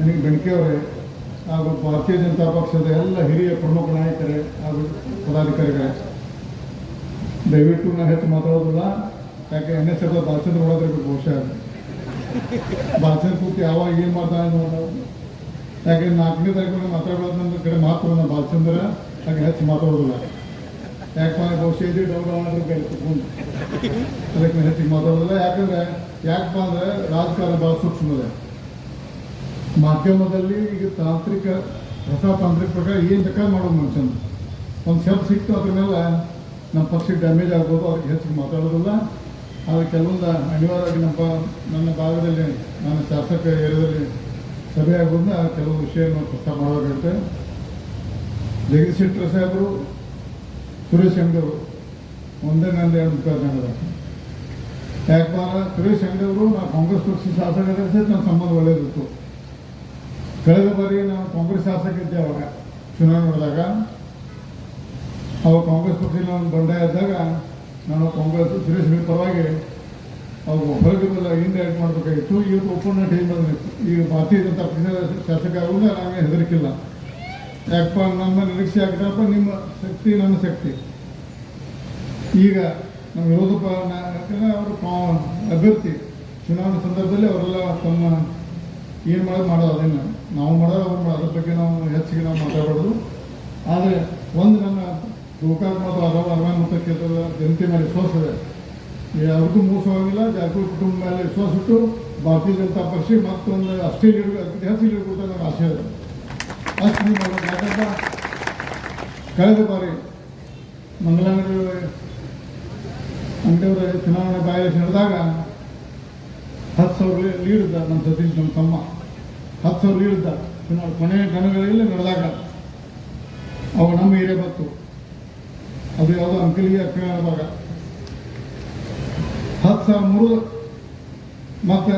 ನನಗೆ ಅವರೇ ಹಾಗೂ ಭಾರತೀಯ ಜನತಾ ಪಕ್ಷದ ಎಲ್ಲ ಹಿರಿಯ ಪ್ರಮುಖ ನಾಯಕರೇ ಹಾಗೂ ಪದಾಧಿಕಾರಿಗಳೇ. ದಯವಿಟ್ಟು ನಾನು ಹೆಚ್ಚು ಮಾತಾಡೋದಿಲ್ಲ. ಯಾಕೆ ಎನ್ ಎಸ್ ಎಫ್ ಬಾಲಚಂದ್ರ ಒಳಗಿರ್ಬೇಕು ಬಹುಶಃ. ಬಾಲಚಂದ್ರ ಕೂತಿ ಯಾವಾಗ ಏನು ಮಾಡ್ತಾನೆ ಅನ್ನೋದು ಯಾಕೆ ನಾಲ್ಕನೇ ತಾರೀಕು ಮಾತಾಡೋದು ನನ್ನ ಕಡೆ ಮಾತ್ರ ನಾನು ಬಾಲಚಂದ್ರ ಹಾಗೆ ಹೆಚ್ಚು ಮಾತಾಡೋದಿಲ್ಲ. ಯಾಕೆ ಬಹುಶಃ ಇದು ಡೌನ್ ಆದ್ರೆ ಬೇರೆ ಅದಕ್ಕೆ ಹೆಚ್ಚಿಗೆ ಮಾತಾಡೋದಿಲ್ಲ. ಯಾಕಂದ್ರೆ, ಯಾಕಪ್ಪ ಅಂದರೆ ರಾಜಕಾರಣ ಭಾಳ ಸೂಕ್ಷ್ಮ ಇದೆ ಮಾಧ್ಯಮದಲ್ಲಿ ಈಗ ತಾಂತ್ರಿಕ ಹೊಸ ತಾಂತ್ರಿಕ ಪ್ರಕಾರ ಏನು ಬೇಕಾದ್ರೆ ಮಾಡೋದು ಮನುಷ್ಯನ. ಒಂದು ಶಬ್ದ ಸಿಕ್ತು ಅದ್ರ ಮೇಲೆ ನಮ್ಮ ಪಕ್ಷಕ್ಕೆ ಡ್ಯಾಮೇಜ್ ಆಗ್ಬೋದು, ಅವ್ರಿಗೆ ಹೆಚ್ಚಿಗೆ ಮಾತಾಡೋದಿಲ್ಲ. ಆದರೆ ಕೆಲವೊಂದು ಅನಿವಾರ್ಯವಾಗಿ ನಮ್ಮ ನನ್ನ ಭಾಗದಲ್ಲಿ, ನನ್ನ ಶಾಸಕ ಏರಿಯಾದಲ್ಲಿ ಸಭೆ ಆಗೋದ್ರಿಂದ ಕೆಲವು ವಿಷಯವನ್ನು ಪ್ರಸ್ತಾಪ ಮಾಡಬೇಕಾಗುತ್ತೆ ಜಗದೀಶ್ ಶೆಟ್ಟರ್ ಸಾಹೇಬರು, ಸುರೇಶ್ ಅಂಗಡಿಯವರು, ಒಂದೇ ನಂದು ಎರಡು ಮುಖ ಕಂಡದ ಯಾಕಪ್ಪ ಅಂದ್ರೆ ಸುರೇಶ್ ಅಂಗಡಿಯವರು, ನಾವು ಕಾಂಗ್ರೆಸ್ ಪಕ್ಷ ಶಾಸಕರ ಸಹಿತ ನನ್ನ ಸಂಬಂಧ ಒಳ್ಳೆಯದಿತ್ತು ಕಳೆದ ಬಾರಿ ನಾವು ಕಾಂಗ್ರೆಸ್ ಶಾಸಕ ಇದ್ದೆ ಅವಾಗ. ಚುನಾವಣೆ ನೋಡಿದಾಗ. ಅವಾಗ ಕಾಂಗ್ರೆಸ್ ಪಕ್ಷದಲ್ಲಿ ನಾನು ಬಂಡಾಯ ಇದ್ದಾಗ ನಾನು ಕಾಂಗ್ರೆಸ್ ಸುರೇಶ್ ಪರವಾಗಿ ಅವ್ರು ಹೊರಗಿಲ್ಲ ಇಂಡೈರೆಕ್ಟ್ ಮಾಡಬೇಕಾಗಿತ್ತು. ಈಗ ಒಪ್ಪಂದ ಟೈಮ್ ಬಂದಿತ್ತು ಈಗ ಭಾರತೀಯ ಜನತಾ ಪಕ್ಷದ ಶಾಸಕ ನಾನು ಹೆದರಿಕಿಲ್ಲ. ಯಾಕಪ್ಪ, ನಮ್ಮ ನಿರೀಕ್ಷೆ ಆಗ್ತಾರಪ್ಪ ನಿಮ್ಮ ಶಕ್ತಿ ನನ್ನ ಶಕ್ತಿ. ಈಗ ನಮ್ಮ ವಿರೋಧ ನಾ- ಅವರು ಅಭ್ಯರ್ಥಿ. ಚುನಾವಣೆ ಸಂದರ್ಭದಲ್ಲಿ ಅವರೆಲ್ಲ ತಮ್ಮ ಏನು ಮಾಡೋದು ಮಾಡೋದು ನಾವು ಮಾಡೋದು ಅದ್ರ ಬಗ್ಗೆ ನಾವು ಹೆಚ್ಚಿಗೆ ನಾವು ಮಾತಾಡೋದು ಆದರೆ ಒಂದು ನನ್ನ ಗೋಕಾಕ್ ಮತ್ತು ಅರವ ಅರವೈ ಮತ್ತು ಕ್ಷೇತ್ರದ ಜನತೆ ಮೇಲೆ ವಿಶ್ವಾಸ ಇದೆ. ಯಾರಿಗೂ ಮೋಸ ಹೋಗಿಲ್ಲ ಜಾರಕಿಹೊಳಿ ಕುಟುಂಬ ಮೇಲೆ ವಿಶ್ವಾಸ ಇಟ್ಟು ಭಾರತೀಯ ಜನತಾ ಪಕ್ಷ ಮತ್ತೊಂದು ಅಷ್ಟೇ ಲೀಡ್ ಅತಿ ಹೆಚ್ಚು ಲೀಡ್ ಕೊಡ್ತಾ ನನ್ನ ಆಶೆ ಇದೆ. ಅಷ್ಟು ಯಾಕಂದ್ರೆ ಕಳೆದ ಬಾರಿ ಮಂಗಳಂಗಡಿ ಅಂಗಡಿಯವರ ಚುನಾವಣೆ ಬಾಯ ನಡೆದಾಗ ಹತ್ತು ಸಾವಿರ ಲೀಡ್ ಇದ್ದ ನಮ್ಮ ಸತೀಶ್ ನಮ್ಮ ತಮ್ಮ. ಹತ್ತು ಸಾವಿರ ಲೀಡ್ ಸುಮಾರು ಕೊನೆಯ ಕಣಗಳಲ್ಲಿ ನಡೆದಾಗ ಅವು ನಮ್ಮ ಏರಿಯಾ ಬಂತು. ಅದು ಯಾವುದೋ ಅಂಕಲಿಗೆ ಅಕ್ಕ ಭಾಗ. ಹತ್ತು ಸಾವಿರ ಮೂರು ಮತ್ತೆ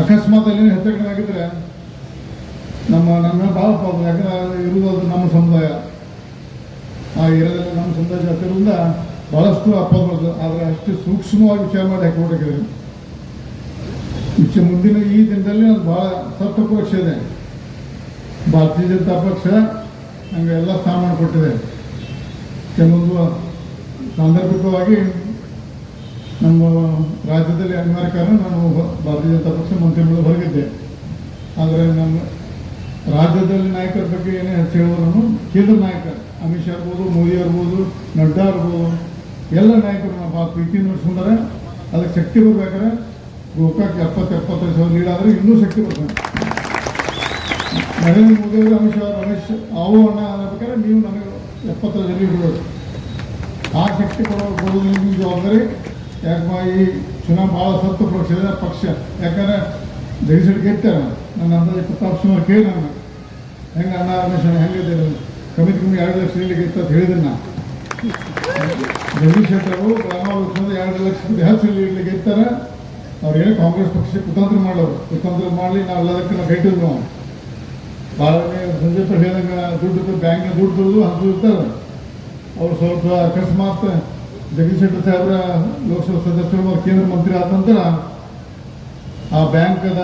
ಅಕಸ್ಮಾತ್ ಅಲ್ಲಿ ಹೆಚ್ಚು ಆಗಿದ್ರೆ ನಮ್ಮ ನನ್ನ ಭಾಳ ಪಾಪ ಯಾಕಂದ್ರೆ ಇರುವುದು ನಮ್ಮ ಸಮುದಾಯ. ಆ ಏರಿಯಾದಲ್ಲಿ ನಮ್ಮ ಸಮುದಾಯ ಜಾಸ್ತಿ ಭಾಳಷ್ಟು ಬಹಳಷ್ಟು ಅಪ್ಪ ಬರ್ತದೆ ಆದರೆ ಅಷ್ಟು ಸೂಕ್ಷ್ಮವಾಗಿ ವಿಚಾರ ಮಾಡಿ ಹಾಕಿಬಿಟ್ಟಿದ್ದೀವಿ ವಿಚ ಮುಂದಿನ ಈ ದಿನದಲ್ಲಿ ಅದು ಬಹಳ ಸತ್ತು ಪಕ್ಷ ಇದೆ. ಭಾರತೀಯ ಜನತಾ ಪಕ್ಷ ನಮಗೆ ಎಲ್ಲ ಸ್ಥಾನ ಕೊಟ್ಟಿದೆ. ಕೆಲವೊಂದು ಸಾಂದರ್ಭಿಕವಾಗಿ ನಮ್ಮ ರಾಜ್ಯದಲ್ಲಿ ಅನಿವಾರ್ಯ ಕಾರಣ ನಾನು ಭಾರತೀಯ ಜನತಾ ಪಕ್ಷ ಮಂತ್ರಿಗಳು ಹೊರಗಿದ್ದೆ. ಆದರೆ ನಮ್ಮ ರಾಜ್ಯದಲ್ಲಿ ನಾಯಕರ ಬಗ್ಗೆ ಏನೇ ಹೆಚ್ಚು ಹೇಳಿದ್ರು ಕೇಂದ್ರ ನಾಯಕ ಅಮಿತ್ ಶಾ ಇರ್ಬೋದು, ಮೋದಿ ಇರ್ಬೋದು, ನಡ್ಡಾ ಇರ್ಬೋದು, ಎಲ್ಲ ನಾಯಕರು ನಾವು ಭಾಳ ಪ್ರೀತಿ ನಡೆಸ್ಕೊಂಡಾರೆ ಅದಕ್ಕೆ ಶಕ್ತಿ ಬರ್ಬೇಕಾದ್ರೆ ಗೋಕಾಕ್ ಎಪ್ಪತ್ತು ಎಪ್ಪತ್ತೈದು ಸಾವಿರ ಲೀಡ್ ಆದರೆ ಇನ್ನೂ ಶಕ್ತಿ ಬರ್ತದೆ. ನರೇಂದ್ರ ಮೋದಿ ಅವರು, ಅಮಿತ್ ಶಾ, ರಮೇಶ್ ಅವು ಅಣ್ಣ ಅನ್ನಬೇಕಾದ್ರೆ ನೀವು ನನಗೆ ಎಪ್ಪತ್ತೈದು ಜನ ಇಡಬೇಕು ಆ ಶಕ್ತಿ ಕೊಡೋ ಕೊಡೋದು ನಿಮ್ಮ ಜವಾಬ್ದಾರಿ ಯಾಕಪ್ಪ ಈ ಚುನಾವಣೆ ಭಾಳ ಸತ್ತು ಪಕ್ಷದ ಪಕ್ಷ. ಯಾಕಂದ್ರೆ ಗೆದ್ದೆ ನಾನು ನನ್ನ ಅಂದಾಜು ಇಪ್ಪತ್ತಾರು ಸುಮಾರು ಕೇಳಿ ನಾನು. ಹೆಂಗೆ ಅಣ್ಣ, ರಮೇಶ್ ಅಣ್ಣ ಹೆಂಗಿದೆ ಕಮ್ಮಿ ಕಮ್ಮಿ ಎರಡು ಲಕ್ಷ ನೀಡಿ ಗೆತ್ತ ಅಂತ ಹೇಳಿದೆ ನಾ ಜಗದೀಶ್ ಶೆಟ್ಟರು ಗ್ರಾಮ ಲೋಕಸಭೆ ಎರಡು ಲಕ್ಷ ಹೆಚ್ಚು ಲೀಡ್ಲಿ ಗೆಲ್ತಾರೆ ಅವ್ರು ಏನು ಕಾಂಗ್ರೆಸ್ ಪಕ್ಷ ಕುತಂತ್ರ ಮಾಡೋರು. ಕುತಂತ್ರ ಮಾಡಲಿ ನಾವು ಎಲ್ಲದಕ್ಕೆ ನಾವು ಭೇಟಿ ನಾವು ಸಂಜೆ ಹೇಳಿದಂಗೆ ದುಡ್ಡು ಬ್ಯಾಂಕ್ನ ದುಡ್ಡು ತೊಳೆದು ಹಂಚು ಇರ್ತಾರೆ. ಅವ್ರು ಸ್ವಲ್ಪ ಅಕಸ್ಮಾತ್ ಜಗದೀಶ್ ಶೆಟ್ಟರ್ ಸಾಹೇಬ್ರ ಲೋಕಸಭಾ ಸದಸ್ಯರು ಮತ್ತು ಕೇಂದ್ರ ಮಂತ್ರಿ ಆದ ನಂತರ ಆ ಬ್ಯಾಂಕದ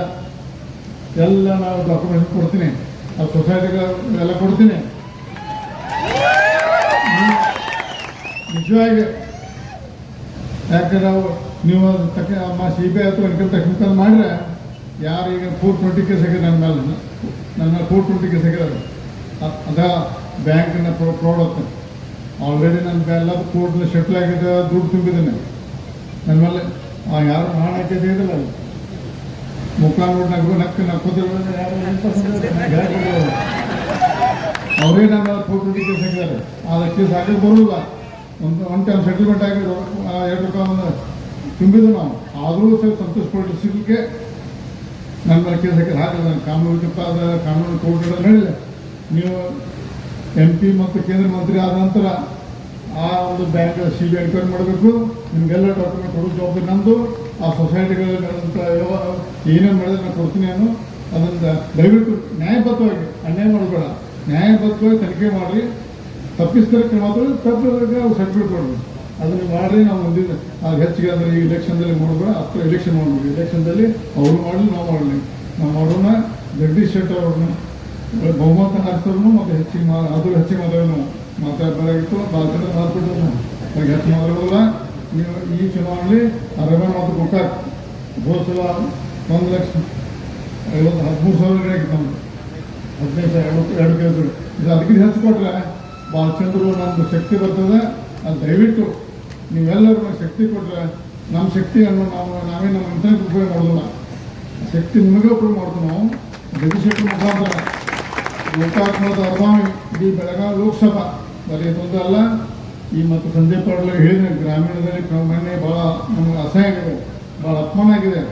ಎಲ್ಲ ನಾವು ಡಾಕ್ಯುಮೆಂಟ್ ಕೊಡ್ತೀನಿ. ಆ ಸೊಸೈಟಿಗೆ ಎಲ್ಲ ಕೊಡ್ತೀನಿ. ನಿಜವಾಗಿ ಯಾಕೆ ನಾವು ನೀವು ಅದು ತಕ್ಕ ಸಿ ಬಿ ಐ ಅಥವಾ ಇನ್ಕಮ್ ಮುಖಾಂತರ ಮಾಡಿದ್ರೆ, ಯಾರು ಈಗ ಫೋರ್ ಟ್ವೆಂಟಿ ಕೇಸ್ ಆಗಿದೆ ನನ್ನ ಮೇಲೆ. ನನ್ನ ಫೋರ್ ಟ್ವೆಂಟಿ ಕೇಸ್ ಆಗಿದೆ ಅದ. ಬ್ಯಾಂಕಿನ ಪ್ರಾಡಕ್ಟ್ ಆಲ್ರೆಡಿ ನನ್ನ ಎಲ್ಲ ಕೋರ್ಟ್ನ ಶೆಟ್ಲ್ ಆಗಿದೆ ದುಡ್ಡು ತುಂಬಿದ್ದೇನೆ. ನನ್ನ ಮೇಲೆ ಯಾರು ಹಣ ಹಾಕಿದ್ದೆ ಇದಿಲ್ಲ ಅಲ್ಲಿ ಮುಖ ನೋಡಿ ನಗು ನಕ್ಕ ನಕ್ಕೋದಿಲ್ಲ ಅವರೇ ನನ್ನ ಫೋರ್ ಟ್ವೆಂಟಿ ಕೇಸ್ ಹಾಕಿದ್ದಾರೆ ಆ ಕೇಸ್ ಹಾಕಕ್ಕೆ ಬರೋಲ್ಲ ಒಂದು ಒನ್ ಟೈಮ್ ಸೆಟಲ್ಮೆಂಟ್ ಆ ಎರಡು ರೂಪಾಯಿ ಒಂದು ತುಂಬಿದ್ದು ನಾವು ಆದರೂ ಸಹ ಸಿಗಲಿಕ್ಕೆ ನನ್ನ ಕೆಲಸಕ್ಕೆ ಹಾಕಿಲ್ಲ ನಾನು ಕಾನೂನು ಕಾನೂನು ಕೋರ್ಟ್ ಹೇಳಿದೆ ನೀವು ಎಂ ಪಿ ಮತ್ತು ಕೇಂದ್ರ ಮಂತ್ರಿ ಆದ ನಂತರ ಆ ಒಂದು ಬ್ಯಾಂಕ್ ಸಿ ಬಿ ಎನ್ಕ್ವೈರಿ ಮಾಡಬೇಕು. ನಿಮಗೆಲ್ಲ ಡಾಕ್ಯುಮೆಂಟ್ ಕೊಡೋ ಜವಾಬ್ದಾರಿ ನಂದು. ಆ ಸೊಸೈಟಿಗಳ ಏನೇನು ಮಾಡಿದ್ರೆ ನಾನು ಕೊಡ್ತೀನಿ ನಾನು. ಅದನ್ನು ದಯವಿಟ್ಟು ನ್ಯಾಯಬದ್ಧವಾಗಿ ಅನ್ಯಾಯ ಮಾಡಬೇಡ. ನ್ಯಾಯಬದ್ಧವಾಗಿ ತನಿಖೆ ಮಾಡಿ ತಪ್ಪಿಸ್ತಾರೆ ಮಾತ್ರ ತಪ್ಪಿದ್ರೆ ಸರ್ಟಿಫಿಕೇಟ್ ಕೊಡಬೇಕು ಅದನ್ನು ಮಾಡ್ರಿ, ನಾವು ಮುಂದಿನ ಹೆಚ್ಚಿಗೆ ಅಂದ್ರೆ ಈ ಇಲೆಕ್ಷನ್ದಲ್ಲಿ ಮಾಡಬೇಡ ಹತ್ರ ಇಲೆಕ್ಷನ್ ಮಾಡಬೇಕು ಇಲೆಕ್ಷನ್ದಲ್ಲಿ ಅವರು ಮಾಡಲಿ, ನಾವು ಮಾಡಲಿ. ನಾವು ಮಾಡೋಣ, ಜಗದೀಶ್ ಶೆಟ್ಟರ್ ಅವ್ರನ್ನ ಬಹುಮತ ಹಾರಿಸಿದ್ರು ಮತ್ತೆ ಹೆಚ್ಚಿಗೆ ಮಾ ಅದು ಹೆಚ್ಚಿಗೆ ಮಾತಾಡೋಣ. ಮಾತಾಡಬೇಕಾಗಿತ್ತು ಭಾರತದ ಮಾತಾಡೋಣ ನಾವು ಹೆಚ್ಚು ಮಾತಾಡೋಲ್ಲ ನೀವು ಈ ಚುನಾವಣೆಯಲ್ಲಿ ಅರವೈ ಮತ್ತು ಕೊಟ್ಟ ಹೋದ ಸಲ ಒಂದು ಲಕ್ಷ, ಐವತ್ತು, ಹದಿಮೂರು ಸಾವಿರ ಗಿಡ ನಮ್ದು. ಹದಿನೈದು ಸಾವಿರ, ಎರಡು ಎರಡು ಕೇಳಿದ್ರು ಇದು ಅದಕ್ಕಿಂತ ಹೆಚ್ಚು ಕೊಟ್ರೆ, ಭಾಳ ಚಂದ್ರು ಶಕ್ತಿ ಬರ್ತದೆ. ಅದು ದಯವಿಟ್ಟು ನೀವೆಲ್ಲರೂ ಶಕ್ತಿ ಕೊಟ್ಟರೆ ನಮ್ಮ ಶಕ್ತಿಯನ್ನು ನಾವು, ನಾವೇ ನಮ್ಮ ಇಂಟರ್ನೆಟ್ ಉಪಯೋಗ ಮಾಡೋದಿಲ್ಲ. ಶಕ್ತಿ ನಿಮಗೆ ಉಪಯೋಗ ಮಾಡ್ತೀವಿ ನಾವು. ಜಗದೀಶ್ ಮುಖಾಂತರ ಲೋಕಾತ್ಮದ ಅರ್ವಾಮಿ ಇಡೀ ಬೆಳಗಾವಿ ಲೋಕಸಭಾ ಬರೀ ತೊಂದರೆ ಅಲ್ಲ. ಈ ಮತ್ತು ಸಂಜೆ ಪಾಟೀಲ್ ಹೇಳಿದ್ರೆ ಗ್ರಾಮೀಣದಲ್ಲಿ ಮೊನ್ನೆ ಭಾಳ ನಮಗೆ ಅಸಹ್ಯ ಆಗಿದೆ ಭಾಳ ಅಪಮಾನ ಆಗಿದೆ.